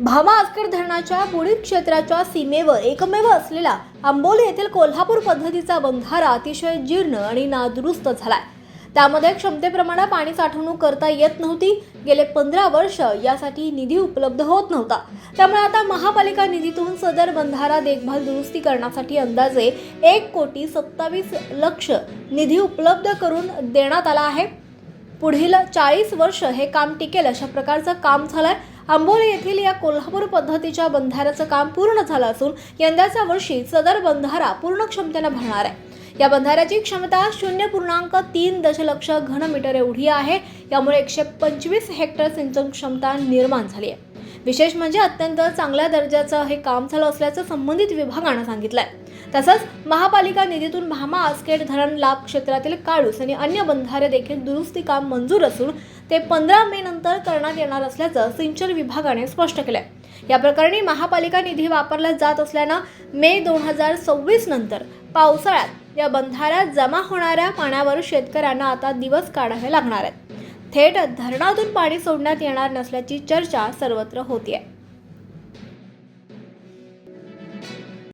भामा आसकर धरणाच्या बुडीत क्षेत्राच्या सीमेवर एकमेव असलेला आंबोली येथील कोल्हापूर पद्धतीचा बंधारा अतिशय जीर्ण आणि नादुरुस्त झालाय. त्यामध्ये क्षमतेप्रमाणे पाणी साठवणूक करता येत नव्हती. गेले पंधरा वर्ष यासाठी निधी उपलब्ध होत नव्हता. त्यामुळे आता महापालिका निधीतून सदर बंधारा देखभाल दुरुस्ती करण्यासाठी अंदाजे एक कोटी सत्तावीस लक्ष निधी उपलब्ध करून देण्यात आला आहे. पुढील चाळीस वर्ष हे काम टिकेल अशा प्रकारचं काम झालंय. आंबोली येथील या कोल्हापूर पद्धतीच्या बंधाऱ्याचं काम पूर्ण झालं असून यंदाच्या वर्षी सदर बंधारा पूर्ण क्षमतेनं भरणार आहे. या बंधाऱ्याची क्षमता शून्य पूर्णांक तीन दशलक्ष घनमीटर एवढी आहे. यामुळे एकशे पंचवीस हेक्टर सिंचन क्षमता निर्माण झाली आहे. विशेष म्हणजे अत्यंत चांगल्या दर्जाचं हे काम झालं असल्याचं संबंधित विभागानं सांगितलं आहे तसंच महापालिका निधीतून भामा आसखेड धरण लाभ क्षेत्रातील काळूस आणि अन्य बंधारे देखील दुरुस्ती काम मंजूर असून ते पंधरा मे नंतर करण्यात येणार असल्याचं सिंचन विभागाने स्पष्ट केलं या प्रकरणी महापालिका निधी वापरला जात असल्यानं मे दोन हजार सव्वीस नंतर पावसाळ्यात या बंधाऱ्यात जमा होणाऱ्या पाण्यावर शेतकऱ्यांना आता दिवस काढावे लागणार आहेत. थेट धरणातून पाणी सोडण्यात येणार नसल्याची चर्चा सर्वत्र होती आहे